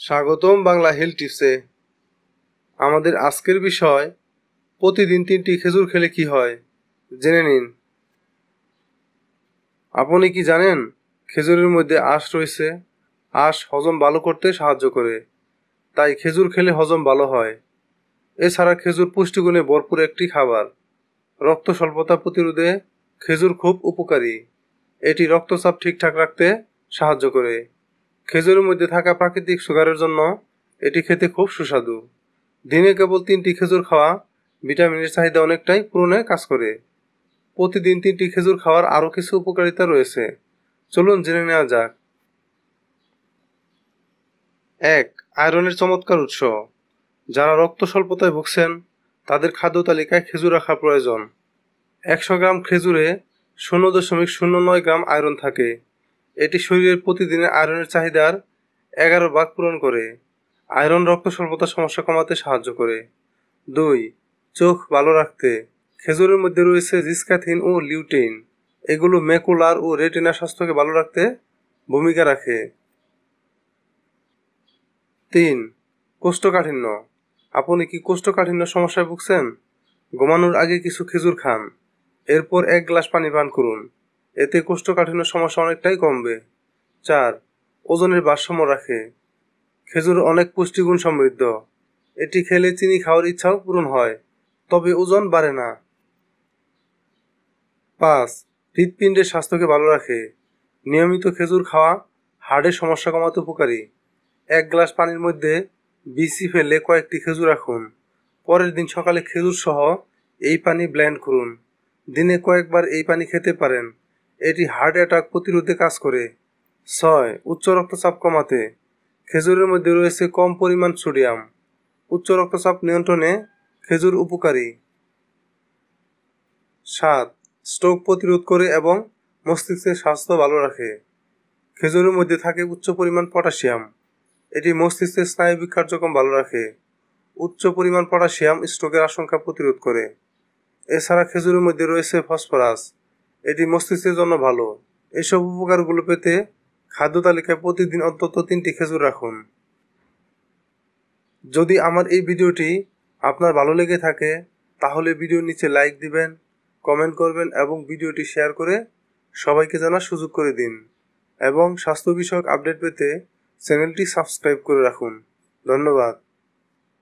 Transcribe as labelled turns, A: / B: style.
A: স্বাগতম বাংলা হেলথ টিপসে আমাদের আজকের বিষয়, প্রতিদিন তিনটি খেজুর খেলে কি হয়? জেনে নিন। আপনি কি জানেন, খেজুরের মধ্যে আঁশ রয়েছে? আঁশ হজম ভালো করতে সাহায্য করে, তাই খেজুর খেলে হজম ভালো হয়। এছাড়া খেজুর পুষ্টিগুণে ভরপুর একটি খাবার। রক্ত স্বল্পতা প্রতিরোধে খেজুর খুব উপকারী। এটি রক্তচাপ ঠিকঠাক রাখতে সাহায্য করে। খেজুরের মধ্যে থাকা প্রাকৃতিক সুগারের জন্য এটি খেতে খুব সুস্বাদু। দিনে কেবল তিনটি খেজুর খাওয়া ভিটামিনের চাহিদা অনেকটাই পূরণে কাজ করে। প্রতিদিন তিনটি খেজুর খাওয়ার আরও কিছু উপকারিতা রয়েছে। চলুন জেনে নেওয়া যাক। এক, আয়রনের চমৎকার উৎস। যারা রক্ত স্বল্পতায় ভুগছেন, তাদের খাদ্য তালিকায় খেজুর রাখা প্রয়োজন। একশো গ্রাম খেজুরে শূন্য দশমিক শূন্য নয় গ্রাম আয়রন থাকে। এটি শরীরের প্রতিদিনের আয়রনের চাহিদার এগারো ভাগ পূরণ করে। আয়রন রক্ত স্বল্পতার সমস্যা কমাতে সাহায্য করে। দুই, চোখ ভালো রাখতে। খেজুরের মধ্যে রয়েছে জিসকাথিন ও লিউটেইন। এগুলো ম্যাকুলার ও রেটিনা স্বাস্থ্যকে ভালো রাখতে ভূমিকা রাখে। তিন, কোষ্ঠকাঠিন্য। আপনি কি কোষ্ঠকাঠিন্য সমস্যায় ভুগছেন? ঘুমানোর আগে কিছু খেজুর খান। এরপর এক গ্লাস পানি পান করুন। এতে কোষ্ঠকাঠিন্য সমস্যা অনেকটাই কমবে। চার, ওজনের ভারসাম্য রাখে। খেজুর অনেক পুষ্টিগুণ সমৃদ্ধ। এটি খেলে চিনি খাওয়ার ইচ্ছাও পূরণ হয়, তবে ওজন বাড়ে না। পাঁচ, হৃৎপিণ্ডের স্বাস্থ্যকে ভালো রাখে। নিয়মিত খেজুর খাওয়া হার্টের সমস্যা কমাতে উপকারী। এক গ্লাস পানির মধ্যে বিসি ফেলে কয়েকটি খেজুর রাখুন। পরের দিন সকালে খেজুর সহ এই পানি ব্লেন্ড করুন। দিনে কয়েকবার এই পানি খেতে পারেন। এটি হার্ট অ্যাটাক প্রতিরোধে কাজ করে। ছয়, উচ্চ রক্তচাপ কমাতে। খেজুরের মধ্যে রয়েছে কম পরিমাণ সোডিয়াম। উচ্চ রক্তচাপ নিয়ন্ত্রণে খেজুর উপকারী। সাত, স্ট্রোক প্রতিরোধ করে এবং মস্তিষ্কের স্বাস্থ্য ভালো রাখে। খেজুরের মধ্যে থাকে উচ্চ পরিমাণ পটাশিয়াম। এটি মস্তিষ্কের স্নায়বিক কার্যক্রম ভালো রাখে। উচ্চ পরিমাণ পটাশিয়াম স্ট্রোকের আশঙ্কা প্রতিরোধ করে। এছাড়া খেজুরের মধ্যে রয়েছে ফসফরাস। এটি মস্তিষ্কের জন্য ভালো। এসব উপকারগুলো পেতে খাদ্য তালিকায় প্রতিদিন অন্তত তিনটি খেজুর রাখুন। যদি আমার এই ভিডিওটি আপনার ভালো লেগে থাকে, তাহলে ভিডিওর নিচে লাইক দিবেন, কমেন্ট করবেন এবং ভিডিওটি শেয়ার করে সবাইকে জানার সুযোগ করে দিন। এবং স্বাস্থ্য বিষয়ক আপডেট পেতে চ্যানেলটি সাবস্ক্রাইব করে রাখুন। ধন্যবাদ।